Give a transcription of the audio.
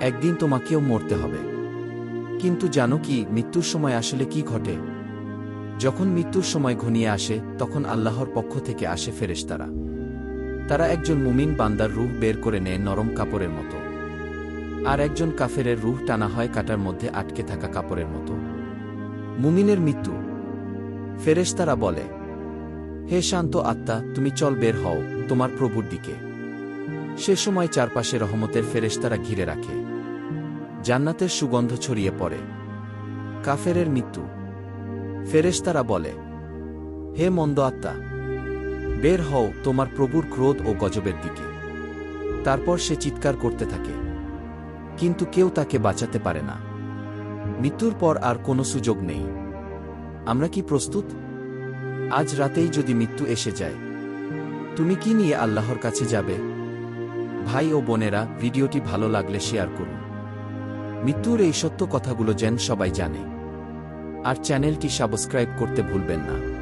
একদিন তোমাকেও মরতে হবে। কিন্তু জানো কি, মৃত্যুর সময় আসলে কি ঘটে? যখন মৃত্যুর সময় ঘনিয়ে আসে, তখন আল্লাহর পক্ষ থেকে আসে ফেরেশতারা। তারা একজন মুমিন বান্দার রুহ বের করে নেয় নরম কাপড়ের মতো। আর একজন কাফেরের রুহ টানা হয় কাটার মধ্যে আটকে থাকা কাপড়ের মতো। মুমিনের মৃত্যু। ফেরেশতারা বলে হে শান্ত আত্মা, তুমি চল বের হও, তোমার প্রভুর দিকে। সে সময় চারপাশে রহমতের ফেরেশতারা ঘিরে রাখে। জান্নাতের সুগন্ধ ছড়িয়ে পড়ে। কাফেরের মৃত্যু। ফেরেশতারা বলে, হে মন্দ আত্মা, বের হও তোমার প্রভুর ক্রোধ ও গজবের দিকে। তারপর সে চিৎকার করতে থাকে। কিন্তু কেউ তাকে বাঁচাতে পারে না। মৃত্যুর পর আর কোনো সুযোগ নেই। আমরা কি প্রস্তুত? আজ রাতেই যদি মৃত্যু এসে যায়। তুমি কি নিয়ে আল্লাহর কাছে যাবে? ভাই ও বোনেরা, ভিডিওটি ভালো লাগলে শেয়ার করুন। মৃত্যুর এই সত্য কথাগুলো যেন সবাই জানে। আর চ্যানেলটি সাবস্ক্রাইব করতে ভুলবেন না।